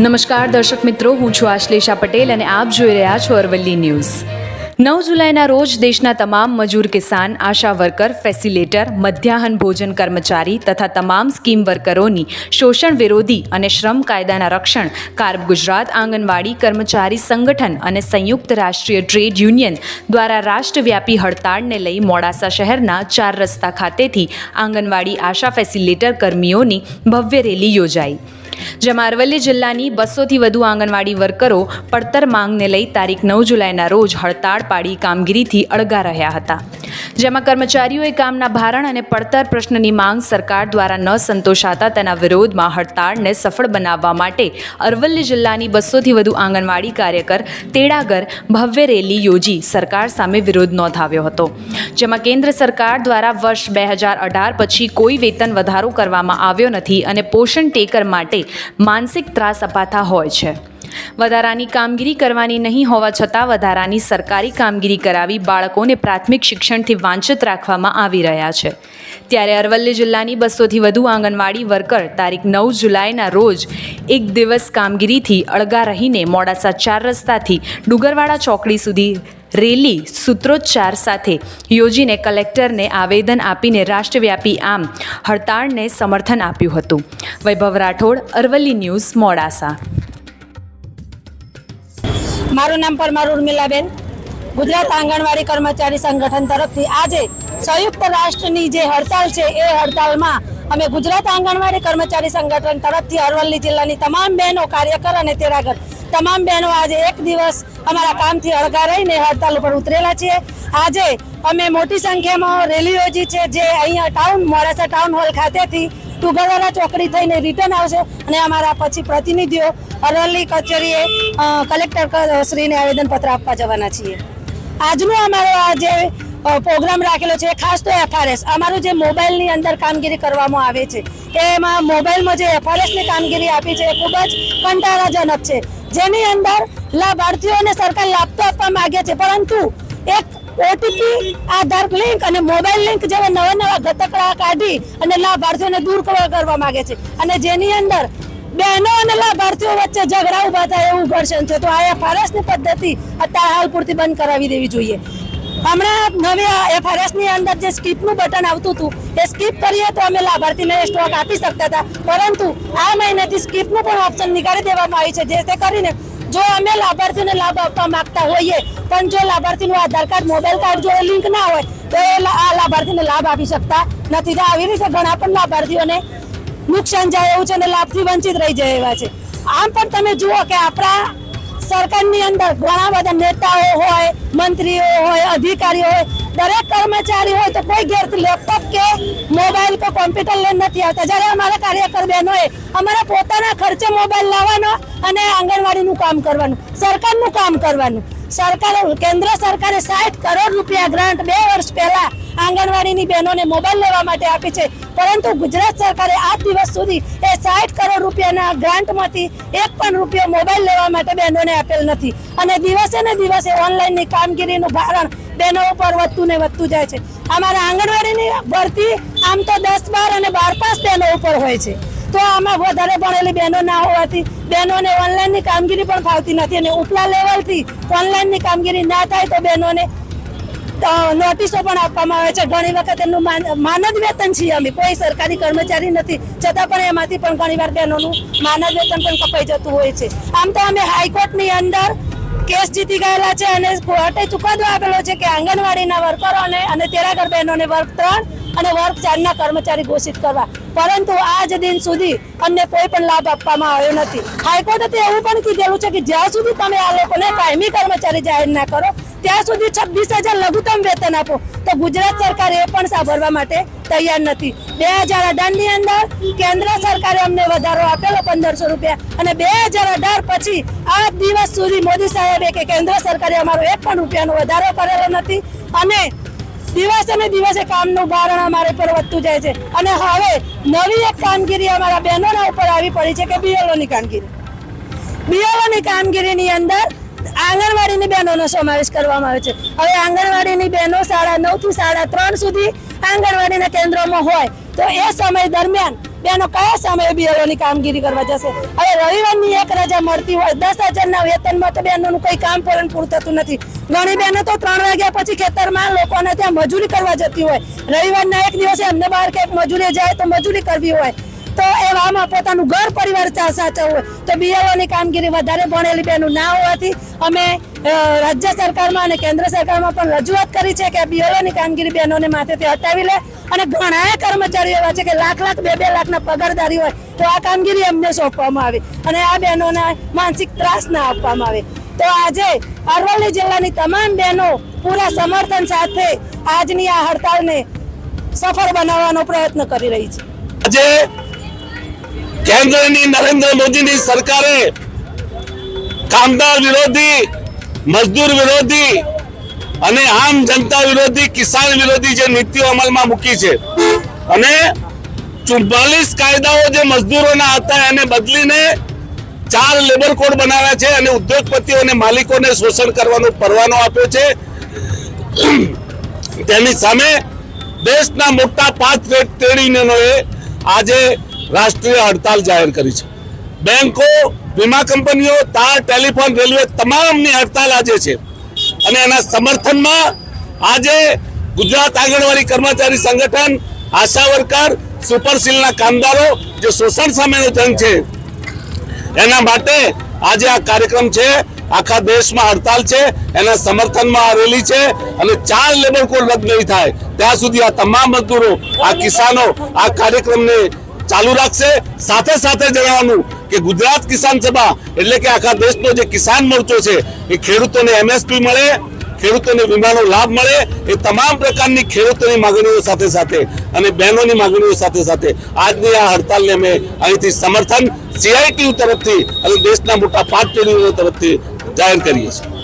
નમસ્કાર, દર્શક મિત્રો, હું છું આશ્લેષા પટેલ અને આપ જોઈ રહ્યા છો અરવલ્લી ન્યૂઝ. નવ જુલાઈના રોજ દેશના તમામ મજૂર કિસાન, આશા વર્કર, ફેસિલેટર, મધ્યાહન ભોજન કર્મચારી તથા તમામ સ્કીમ વર્કરોની શોષણ વિરોધી અને શ્રમ કાયદાના રક્ષણ કાર્બ ગુજરાત આંગણવાડી કર્મચારી સંગઠન અને સંયુક્ત રાષ્ટ્રીય ટ્રેડ યુનિયન દ્વારા રાષ્ટ્રવ્યાપી હડતાળને લઈ મોડાસા શહેરના ચાર રસ્તા ખાતેથી આંગણવાડી આશા ફેસિલેટર કર્મીઓની ભવ્ય રેલી યોજાઈ. જેમાં અરવલ્લી જિલ્લાની બસોથી વધુ આંગણવાડી વર્કરો પડતર માંગને લઈ તારીખ નવ જુલાઈના રોજ હડતાળ પાડી કામગીરીથી અળગા રહ્યા હતા. જેમાં કર્મચારીઓએ કામના ભારણ અને પડતર પ્રશ્નની માંગ સરકાર દ્વારા ન સંતોષાતા તેના વિરોધમાં હડતાળને સફળ બનાવવા માટે અરવલ્લી જિલ્લાની બસોથી વધુ આંગણવાડી કાર્યકર તેડાગર ભવ્ય રેલી યોજી સરકાર સામે વિરોધ નોંધાવ્યો હતો. જેમાં કેન્દ્ર સરકાર દ્વારા વર્ષ બે હજાર અઢાર પછી કોઈ વેતન વધારો કરવામાં આવ્યો નથી અને પોષણ ટેકર માટે માનસિક ત્રાસ અપાતા હોય છે. વધારાની કામગીરી કરવાની નહીં હોવા છતાં વધારાની સરકારી કામગીરી કરાવી બાળકોને પ્રાથમિક શિક્ષણથી વાંચિત રાખવામાં આવી રહ્યા છે. ત્યારે અરવલ્લી જિલ્લાની બસોથી વધુ આંગણવાડી વર્કર તારીખ નવ જુલાઈના રોજ એક દિવસ કામગીરીથી અળગા રહીને મોડાસા ચાર રસ્તાથી ડુગરવાડા ચોકડી સુધી રેલી સૂત્રોચ્ચાર સાથે યોજીને કલેક્ટરને આવેદન આપીને રાષ્ટ્રવ્યાપી આમ હડતાળને સમર્થન આપ્યું હતું. વૈભવ રાઠોડ, અરવલ્લી ન્યૂઝ, મોડાસા. મારું નામ પરમાર ઉર્મિલાબેન. ગુજરાત આંગણવાડી કર્મચારી સંગઠન તરફથી આજે સંયુક્ત રાષ્ટ્રની જે હડતાલ છે, એ હડતાલમાં અમે ગુજરાત આંગણવાડી કર્મચારી સંગઠન તરફથી અરવલ્લી જિલ્લાની તમામ બહેનો, કાર્યકર અને તેરાગર તમામ બહેનો આજે એક દિવસ અમારા કામથી અળગા રહીને હડતાલ ઉપર ઉતરેલા છીએ. આજે અમે મોટી સંખ્યામાં રેલી યોજી છે જે અહીંયા ટાઉન મોડાસા ટાઉન હોલ ખાતેથી ટુગરવાલા ચોકડી થઈને રિટર્ન આવશે અને અમારા પછી પ્રતિનિધિઓ, અરવલ્લી કચેરીએ કલેક્ટર શ્રીને આવેદનપત્ર આપવા જવાના છીએ. આજનો અમારો આ જે પ્રોગ્રામ રાખેલો છે ખાસ તો એફઆરએસ અમારું જે મોબાઈલની અંદર કામગીરી કરવામાં આવે છે, એમાં મોબાઈલમાં જે એફઆરએસની કામગીરી આપી છે એ ખૂબ જ કંટાળાજનક છે. જેની અંદર લાભાર્થીઓને સરકાર લાભ તો આપવા માંગે છે. પરંતુ એક ઓટીપી આધાર લિંક અને મોબાઈલ લિંક જેવા નવા નવા ગતકડા કાઢી અને લાભાર્થીઓને દૂર કરવા માંગે છે. અને જેની અંદર બહેનો અને લાભાર્થીઓ વચ્ચે ઝઘડા ઊભા થાય એવું ઘર્ષણ છે. તો આ ફારસની પદ્ધતિ અત્યારે હાલ પૂરતી બંધ કરાવી દેવી જોઈએ. હમણાં નવી એફઆરએસની અંદર જે સ્કીપનું બટન આવતું હતું, એ સ્કીપ કરીએ તો અમે લાભાર્થીને સ્ટોક આપી શકતા હતા. પરંતુ આ મહિનાથી સ્કીપનું પણ ઓપ્શન નીકાળી દેવામાં આવી છે, જે તે કરીને જો અમે લાભાર્થીને લાભ આપવા માંગતા હોઈએ, પણ જો લાભાર્થીનું આધાર કાર્ડ, મોબાઈલ કાર્ડ જો લિંક ના હોય, તો એ આ લાભાર્થીને લાભ આપી શકતા નથી. તો આવી રીતે ઘણા પણ લાભાર્થીઓને નુકસાન જાય એવું છે અને લાભથી વંચિત રહી જાય એવા છે. આમ પણ તમે જુઓ કે આપણા સરકારની અંદર ઘણા બધા નેતાઓ હોય, મંત્રીઓ હોય, અધિકારીઓ હોય, દરેક કર્મચારી હોય તો કોઈ ઘેર લેપટોપ કે મોબાઈલ કે કોમ્પ્યુટર લઈને નથી આવતા. જ્યારે અમારા કાર્યકર બહેનોએ અમારા પોતાના ખર્ચે મોબાઈલ લાવવાનો અને આંગણવાડીનું કામ કરવાનું, સરકારનું કામ કરવાનું. સરકાર, કેન્દ્ર સરકારે સાઠ કરોડ રૂપિયા ગ્રાન્ટ બે વર્ષ પહેલા આંગણવાડીની બહેનોને મોબાઈલ લેવા માટે આપી છે. પરંતુ ગુજરાત સરકારે આજ દિવસ સુધી એ સાઠ કરોડ રૂપિયાના ગ્રાન્ટમાંથી એક પણ રૂપિયો મોબાઈલ લેવા માટે બહેનોને આપેલ નથી. અને દિવસે ને દિવસે ઓનલાઈનની કામગીરીનું ભારણ બહેનો ઉપર વધતું ને વધતું જાય છે. અમારા આંગણવાડીની ભરતી આમ તો દસ બાર અને બાર પાસ બહેનો ઉપર હોય છે. તો આમાં વધારે ભણેલી બહેનો ના હોવાથી બહેનોને ઓનલાઈનની કામગીરી પણ ફાવતી નથી અને ઉપલા લેવલથી ઓનલાઈનની કામગીરી ના થાય તો બહેનોને નોટિસો પણ આપવામાં આવે છે. ઘણી વખત એમનું માન- માનદ વેતન છીએ અમે. કોઈ સરકારી કર્મચારી નથી. છતાં પણ એમાંથી પણ ઘણી વાર બહેનોનું માનદ વેતન પણ કપાઈ જતું હોય છે. આમ તો અમે હાઈકોર્ટની અંદર કેસ જીતી ગયેલા છે અને કોર્ટે ચુકાદો આપેલો છે કે આંગણવાડીના વર્કરોને અને તેરાગર બહેનોને વર્ગ ત્રણ અને વર્ગ ચારના કર્મચારી ઘોષિત કરવા. પરંતુ આજ દિન સુધી અમને કોઈ પણ લાભ આપવામાં આવ્યો નથી. હાઈકોર્ટે તો એવું પણ કીધેલું છે કે જ્યાં સુધી તમે આ લોકોને કાયમી કર્મચારી જાહેર ના કરો, ત્યાં સુધી છવ્વીસ હજાર લઘુત્તમ વેતન આપો, તો ગુજરાત સરકાર એ પણ સાંભળવા માટે તૈયાર નથી. બે હજાર અઢારની અંદર કેન્દ્ર સરકારે અમને વધારો આપેલો પંદરસો રૂપિયા અને બે હજાર અઢાર પછી આ દિવસ સુધી મોદી સાહેબે કે કેન્દ્ર સરકારે અમારો એક પણ રૂપિયાનો વધારો કરેલો નથી. અને દિવસે ને દિવસે કામનું ભારણ અમારે પર વધતું જાય છે. અને હવે નવી એક કામગીરી અમારા બહેનોના ઉપર આવી પડી છે કે BLO કામગીરી. બીએલઓની કામગીરીની અંદર આંગણવાડીની બહેનોનો સમાવેશ કરવામાં આવે છે. હવે આંગણવાડીની બહેનો સાડા નવથી સાડા ત્રણ સુધી આંગણવાડીના કેન્દ્રોમાં હોય તો એ સમય દરમિયાન બેનો કયા સમયે BLO ની કામગીરી કરવા જશે? હવે રવિવારની એક રજા મળતી હોય, દસ હજારના વેતનમાં તો બહેનોનું કોઈ કામ પૂરણ પૂરું થતું નથી. ઘણી બહેનો તો ત્રણ વાગ્યા પછી ખેતરમાં લોકોને ત્યાં મજૂરી કરવા જતી હોય. રવિવારના એક દિવસે અમને બહાર ક્યાંક મજૂરી જાય તો મજૂરી કરવી હોય. તો એવામાં પોતાનું ઘર પરિવાર સાચવવું હોય. તો બીએલઓની કામગીરી વધારે ભણેલી બહેનો ના હોવાથી અમે રાજ્ય સરકારમાં અને કેન્દ્ર સરકારમાં પણ રજૂઆત કરી છે કે બીએલઓની કામગીરી બહેનોને માથેથી હટાવી લે. અને ઘણા કર્મચારીઓ એવા છે કે લાખ લાખ, બે બે લાખના પગારદારી હોય, તો આ કામગીરી અમને સોંપવામાં આવે. અને આ બહેનોને માનસિક ત્રાસ ના આપવામાં આવે. તો આજે અરવલ્લી જિલ્લાની તમામ બહેનો પૂરા સમર્થન સાથે આજની આ હડતાલને સફળ બનાવવાનો પ્રયત્ન કરી રહી છે. આજે કેન્દ્રની નરેન્દ્ર મોદીની સરકારે કામદાર વિરોધી, મજદૂર વિરોધી અને આમ જનતા વિરોધી, કિસાન વિરોધી જે નીતિઓ અમલમાં મૂકી છે અને ચુમ્માલીસ કાયદાઓ જે મજદૂરોના હતા એને બદલીને ચાર લેબર કોડ બનાવ્યા છે અને ઉદ્યોગપતિઓ અને માલિકોને શોષણ કરવાનો પરવાનો આપ્યો છે. તેની સામે દેશના મોટા પાંચ ટ્રેડ યુનિયનોએ આજે રાષ્ટ્રીય હડતાલ જાહેર કરી છે. બેંકો, વીમા કંપનીઓ તાર ટેલિફોન, રેલવે તમામની હડતાલ આજે છે. અને એના સમર્થનમાં આજે ગુજરાત આંગણવાડી કર્મચારી સંગઠન, આશા વર્કર, સુપરસીલના કામદારો જે શોષણ સામેનો જંગ છે, એના માટે આજે આ કાર્યક્રમ છે. આખા દેશમાં હડતાલ છે, એના સમર્થનમાં આ રેલી છે અને ચાર લેબર કોડ રદ નહીં થાય. ત્યાં સુધી આ તમામ મજદૂરો, આ કિસાનો આ કાર્યક્રમને ચાલુ રાખશે. સાથે સાથે જણાવવાનું કે ગુજરાત કિસાન સભા એટલે કે આખા દેશનો જે કિસાન મોરચો છે, એ ખેડૂતોને એમએસપી મળે, ખેડૂતોને વીમાનો લાભ મળે, એ તમામ પ્રકારની ખેડૂતોની માંગણીઓ સાથે સાથે અને બહેનોની માંગણીઓ સાથે સાથે આજની આ હડતાલને અમે અહીંથી સમર્થન સીઆઈટીયુ તરફથી અને દેશના મોટા પાંચ પેઢીઓ તરફથી જાહેર કરીએ છીએ.